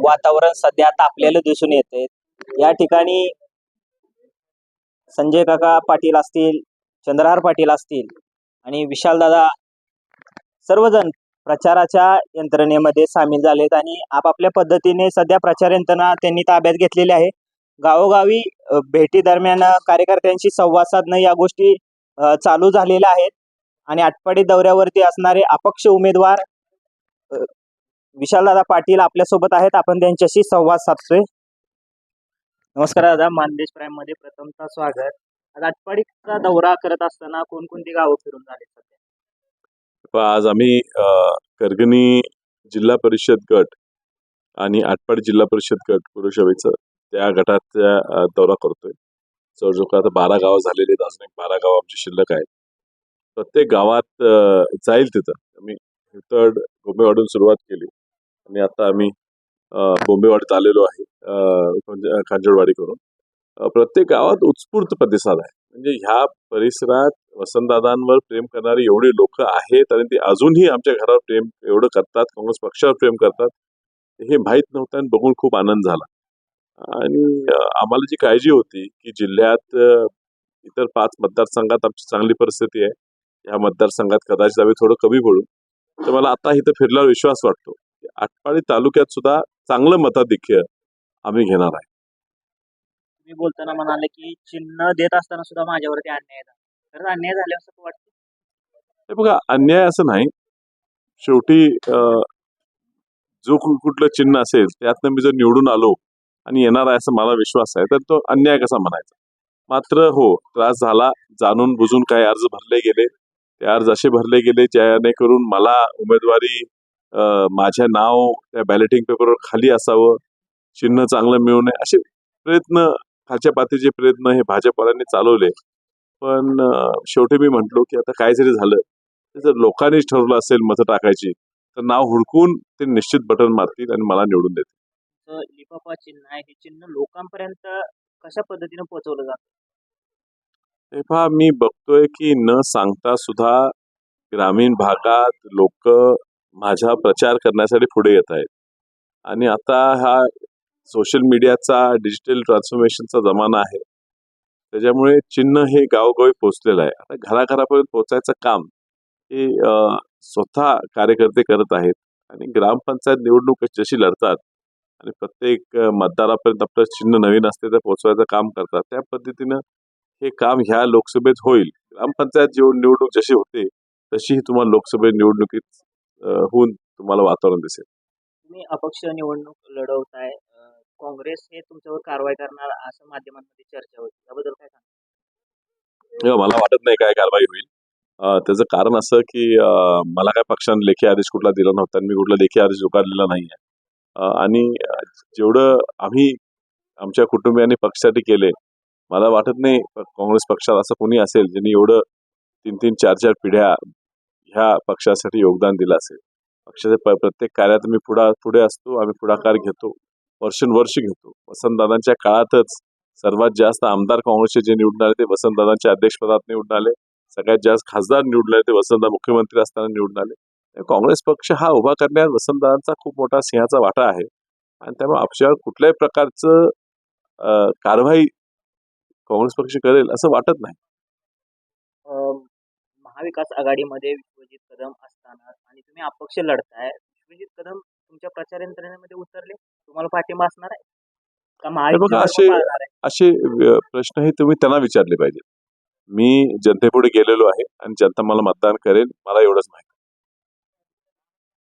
वातावरण सध्या तापलेलं दिसून येते या ठिकाणी संजय काका पाटील असतील चंद्रहार पाटील असतील आणि विशालदादा सर्वजण प्रचाराच्या यंत्रणेमध्ये सामील झालेत आणि आपापल्या पद्धतीने सध्या प्रचार यंत्रणा त्यांनी ताब्यात घेतलेली आहे. गावोगावी भेटी दरम्यान कार्यकर्त्यांशी संवाद साधणं या गोष्टी चालू झालेल्या आहेत. आणि आटपाडी दौऱ्यावरती असणारे अपक्ष उमेदवार विशालदादा पाटील आपल्यासोबत आहेत. आपण त्यांच्याशी संवाद साधतोय. नमस्कार दादा मानदेश प्राईममध्ये प्रथमतः स्वागत. आज आटपाडीचा दौरा करत असताना कोणकोणती गावं फिरून झाले सध्या? आज आम्ही करगणी जिल्हा परिषद गट आणि आटपाडी जिल्हा परिषद गट पुरुषावीचं त्या गटाचा दौरा करतोय. जवळजवळ आता बारा गावं झालेली आहेत. अजून एक बारा गावं आमची शिल्लक आहेत. प्रत्येक गावात जाईल तिथं. आम्ही हितड बोंबेवाडून सुरुवात केली. आणि आता आम्ही बोंबेवाडीत आलेलो आहे म्हणजे, खांजळवाडी करून प्रत्येक गावात उत्स्फूर्त प्रतिसाद आहे. म्हणजे ह्या परिसरात वसंतदादांवर प्रेम करणारी एवढी लोक आहेत आणि ती अजूनही आमच्या घरावर प्रेम एवढं करतात काँग्रेस पक्षावर प्रेम करतात हे माहीत नव्हतं आणि बघून खूप आनंद झाला. आणि आम्हाला जी काळजी होती की जिल्ह्यात इतर पाच मतदारसंघात आमची चांगली परिस्थिती आहे. या मतदारसंघात कदाचित आम्ही थोडं कमी पडू. तर मला आता इथं फिरल्यावर विश्वास वाटतो. आटपाडी तालुक्यात सुद्धा चांगलं मताधिक्य आम्ही घेणार आहे. तुम्ही बोलताना म्हणाले की चिन्ह देत असताना सुद्धा माझ्यावरती अन्याय झाला. तर अन्याय झाल्याचं वाटतं? हे बघा अन्याय असं नाही. शेवटी अं, जो कु- कुठलं चिन्ह असेल त्यातनं मी जर निवडून आलो आणि येणार आहे असं मला विश्वास आहे तर तो अन्याय कसा म्हणायचा? मात्र हो त्रास झाला जाणून बुजून काही अर्ज भरले गेले. ते अर्ज असे भरले गेले जेणेकरून मला उमेदवारी अं, माझे नाव त्या बॅलेटिंग पेपरवर खाली असावं चिन्ह चांगलं मिळू नये असे प्रयत्न खालच्या पातीचे प्रयत्न हे भाजपवाल्यांनी चालवले. पण शेवटी मी म्हटलो की आता काय जरी झालं ते जर लोकांनीच ठरवलं असेल मतं टाकायची तर नाव हुडकून ते निश्चित बटन मारतील आणि मला निवडून देतील. लिफाफा चिन्ह आहे हे चिन्ह लोकांपर्यंत कशा पद्धतीने पोहोचवलं जातं? हे पहा मी बघतोय की न सांगता सुद्धा ग्रामीण भागात लोक माझा प्रचार करण्यासाठी पुढे येत आहेत. आणि आता हा सोशल मीडियाचा डिजिटल ट्रान्सफॉर्मेशनचा जमाना आहे. त्याच्यामुळे चिन्ह हे गावोगावी पोचलेलं आहे. आता घराघरापर्यंत पोचायचं काम हे स्वतः कार्यकर्ते करत आहेत. आणि ग्रामपंचायत निवडणूक जशी लढतात आणि प्रत्येक मतदारापर्यंत आपलं चिन्ह नवीन असते तर पोचवायचं काम करतात. त्या पद्धतीनं हे काम ह्या लोकसभेत होईल. ग्रामपंचायत जेव निवडणूक जशी होते तशीही तुम्हाला लोकसभेत निवडणुकीत होऊन तुम्हाला वातावरण दिसेल. तुम्ही अपक्ष निवडणूक लढवताय. काँग्रेस हे तुमच्यावर कारवाई करणार असं माध्यमांमध्ये चर्चा होती त्याबद्दल काय सांगा मला वाटत नाही काय कारवाई होईल. त्याचं कारण असं की मला काय पक्षाने लेखी आदेश कुठला दिला नव्हता आणि मी कुठला लेखी आदेश स्वीकारलेला नाही आहे आणि जेवढं आम्ही आमच्या कुटुंबियांनी पक्षासाठी केले मला वाटत नाही काँग्रेस पक्षात असं कोणी असेल ज्यांनी एवढं तीन तीन चार चार पिढ्या ह्या पक्षासाठी योगदान दिलं असेल. पक्षाच्या प्रत्येक कार्यात मी पुढा पुढे असतो आम्ही पुढाकार घेतो वर्षानुवर्ष घेतो. वसंतदादांच्या काळातच सर्वात जास्त आमदार काँग्रेसचे जे निवडून आले ते वसंतदादांच्या अध्यक्षपदात निवडून आले. सगळ्यात जास्त खासदार निवडून आले ते वसंतदा मुख्यमंत्री असताना निवडून आले. काँग्रेस पक्ष हा उभा करण्यात वसंतदादांचा खूप मोठा सिंहाचा वाटा आहे. आणि त्यामुळे आपल्यावर कुठल्याही प्रकारचं कारवाई काँग्रेस पक्ष करेल असं वाटत नाही. महाविकास आघाडीमध्ये विश्वजित कदम असताना आणि तुम्ही अपक्ष लढताय विश्वजित कदम तुमच्या प्रचार यंत्रणेमध्ये उतरले? तुम्हाला पाठिंबा असणार आहे? का बघा, असे- पाळणार आहे? असे अं, प्रश्न हे तुम्ही त्यांना विचारले पाहिजे मी जनतेपुढे गेलेलो आहे आणि जनता मला मतदान करेल मला एवढंच माहिती